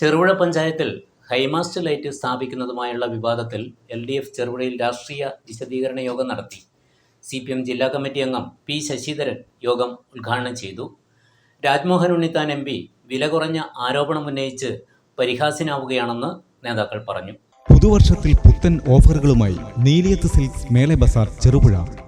ചെറുപുഴ പഞ്ചായത്തിൽ high mast light സ്ഥാപിക്കുന്നതുമായുള്ള വിവാദത്തിൽ L D F ചെറുപുഴയിൽ രാഷ്ട്രീയ വിശദീകരണ യോഗം നടത്തി. സി പി എം ജില്ലാ കമ്മിറ്റി അംഗം പി ശശിധരൻ യോഗം ഉദ്ഘാടനം ചെയ്തു. രാജ്മോഹൻ ഉണ്ണിത്താൻ എം പി വില കുറഞ്ഞ ആരോപണം ആരോപണമുന്നയിച്ച് പരിഹാസ്യനാവുകയാണെന്ന് നേതാക്കൾ പറഞ്ഞു. പുതുവർഷത്തിൽ പുത്തൻ ഓഫറുകളുമായി നീലിയത്ത് സിൽക്സ് മേലെ ബസാർ ചെറുപുഴ.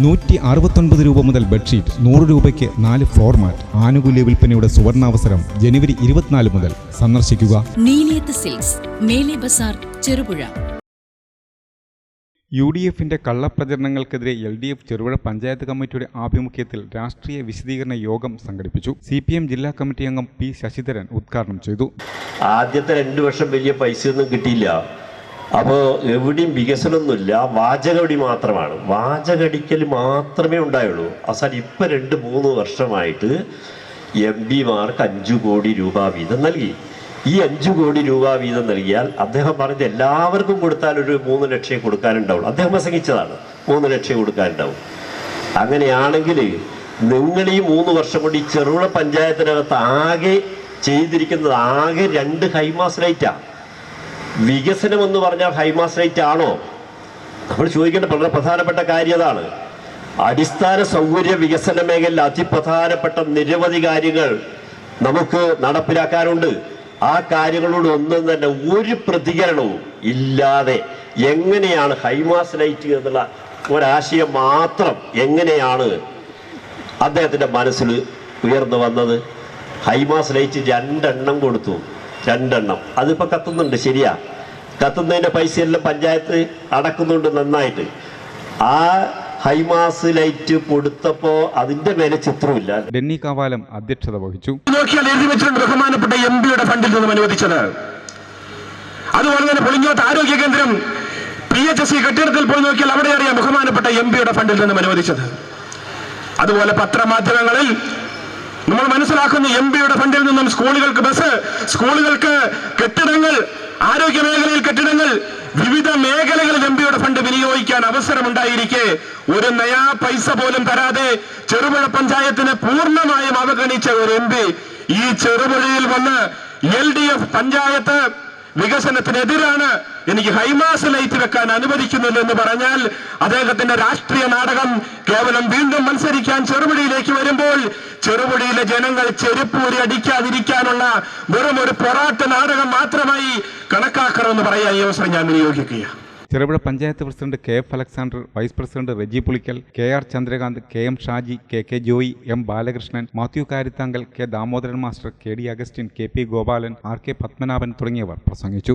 നൂറ്റി അറുപത്തൊൻപത് രൂപ മുതൽ ബെഡ്ഷീറ്റ് നൂറ് രൂപയ്ക്ക് നാല് ഫ്ലോർ മാറ്റ്. ആനുകൂല്യ വിൽപ്പനയുടെ സുവർണാവസരം ജനുവരി ഇരുപത്തിനാല് മുതൽ. സന്ദർശിക്കുക. നീലിയത്ത് സിൽക്സ് മേലെ ബസാർ ചെറുപുഴ. യു ഡി എഫിന്റെ കള്ളപ്രചരണങ്ങൾക്കെതിരെ L D F Cherupuzha panchayat കമ്മിറ്റിയുടെ ആഭിമുഖ്യത്തിൽ രാഷ്ട്രീയ വിശദീകരണ യോഗം സംഘടിപ്പിച്ചു. സി പി എം ജില്ലാ കമ്മിറ്റി അംഗം പി ശശിധരൻ ഉദ്ഘാടനം ചെയ്തു. ആദ്യത്തെ രണ്ട് വർഷം വലിയ പൈസയൊന്നും കിട്ടിയില്ല. അപ്പോൾ എവിടെയും വികസനമൊന്നുമില്ല. വാചകടി മാത്രമാണ്. വാചകടിക്കൽ മാത്രമേ ഉണ്ടായുള്ളൂ. അവസാനം ഇപ്പം രണ്ട് മൂന്ന് വർഷമായിട്ട് എം പിമാർക്ക് അഞ്ചു കോടി രൂപ വീതം നൽകി. ഈ അഞ്ചു കോടി രൂപ വീതം നൽകിയാൽ അദ്ദേഹം പറഞ്ഞത് എല്ലാവർക്കും കൊടുത്താൽ ഒരു മൂന്ന് ലക്ഷം കൊടുക്കാനുണ്ടാവുള്ളൂ. അദ്ദേഹം പ്രസംഗിച്ചതാണ്. മൂന്ന് ലക്ഷം കൊടുക്കാനുണ്ടാവും. അങ്ങനെയാണെങ്കിൽ നിങ്ങൾ ഈ മൂന്ന് വർഷം കൊണ്ട് ഈ ചെറുകുള പഞ്ചായത്തിനകത്ത് ആകെ ചെയ്തിരിക്കുന്നത് ആകെ രണ്ട് ഹൈമാസ് ലൈറ്റാണ് വികസനം എന്ന് പറഞ്ഞാൽ ഹൈമാസ് റേറ്റ് ആണോ? നമ്മൾ ചോദിക്കേണ്ട വളരെ പ്രധാനപ്പെട്ട കാര്യം അതാണ്. അടിസ്ഥാന സൗകര്യ വികസന മേഖലയിൽ അതിപ്രധാനപ്പെട്ട നിരവധി കാര്യങ്ങൾ നമുക്ക് നടപ്പിലാക്കാനുണ്ട്. ആ കാര്യങ്ങളോട് ഒന്നും തന്നെ ഒരു പ്രതികരണവും ഇല്ലാതെ എങ്ങനെയാണ് ഹൈമാസ് ലൈറ്റ് എന്നുള്ള ഒരാശയം മാത്രം എങ്ങനെയാണ് അദ്ദേഹത്തിന്റെ മനസ്സിൽ ഉയർന്നു വന്നത്? ഹൈമാസ് ലൈറ്റ് രണ്ടെണ്ണം കൊടുത്തു. രണ്ടെണ്ണം. അതിപ്പോൾ കത്തുന്നുണ്ട് ശരിയാ. കത്തുന്നതിന്റെ പൈസയെല്ലാം പഞ്ചായത്ത് അടക്കുന്നുണ്ട് നന്നായിട്ട്. ആ ഹൈമാസ് ലൈറ്റ് കൊടുത്തപ്പോ അതിന്റെ മേലെ ചിത്രമില്ല. ഡെന്നി കാവാലം അധ്യക്ഷത വഹിച്ചു. നോക്കിയാൽ എഴുതി വെച്ചിട്ടുണ്ട് ബഹുമാനപ്പെട്ട എം പിയുടെ ഫണ്ടിൽ നിന്നും അനുവദിച്ചത്. അതുപോലെ തന്നെ പൊളിഞ്ഞോത്ത് ആരോഗ്യ കേന്ദ്രം പി എച്ച് എസ് സി കെട്ടിടത്തിൽ പോയി നോക്കിയാൽ അവിടെ അറിയാം ബഹുമാനപ്പെട്ട എം പിയുടെ ഫണ്ടിൽ നിന്നും അനുവദിച്ചത്. അതുപോലെ പത്രമാധ്യമങ്ങളിൽ നമ്മൾ മനസ്സിലാക്കുന്നു എം പിയുടെ ഫണ്ടിൽ നിന്നും സ്കൂളുകൾക്ക് ബസ് സ്കൂളുകൾക്ക് കെട്ടിടങ്ങൾ ആരോഗ്യ മേഖലയിൽ കെട്ടിടങ്ങൾ വിവിധ മേഖലകളിൽ എം പിയുടെ ഫണ്ട് വിനിയോഗിക്കാൻ അവസരമുണ്ടായിരിക്കെ. ഒരു നയാ പൈസ പോലും തരാതെ ചെറുപുഴ പഞ്ചായത്തിനെ പൂർണമായും അവഗണിച്ച ഒരു എം ഈ ചെറുപുഴയിൽ വന്ന് എൽ പഞ്ചായത്ത് വികസനത്തിനെതിരാണ് എനിക്ക് ഹൈമാസ് ലൈറ്റ് വെക്കാൻ അനുവദിക്കുന്നില്ല എന്ന് പറഞ്ഞാൽ അദ്ദേഹത്തിന്റെ രാഷ്ട്രീയ നാടകം കേവലം വീണ്ടും മത്സരിക്കാൻ ചെറുപുഴയിലേക്ക് വരുമ്പോൾ ചെറുപുഴയിലെ ജനങ്ങൾ ചെരുപ്പൂരി അടിക്കാതിരിക്കാനുള്ള വെറും ഒരു പൊറാട്ട് നാടകം മാത്രമായി കണക്കാക്കണമെന്ന് പറയാൻ ഈ അവസരം ഞാൻ വിനിയോഗിക്കുകയാണ്. Cherupuzha panchayat president K F Alexander vice president Reji Pulickal K R Chandrakanth K M Shaji K K Joy M Balakrishnan Mathew Karithankal K Damodaran master K D Augustine K P Gopalan R K Padmanabhan തുടങ്ങിയവർ പ്രസംഗിച്ചു.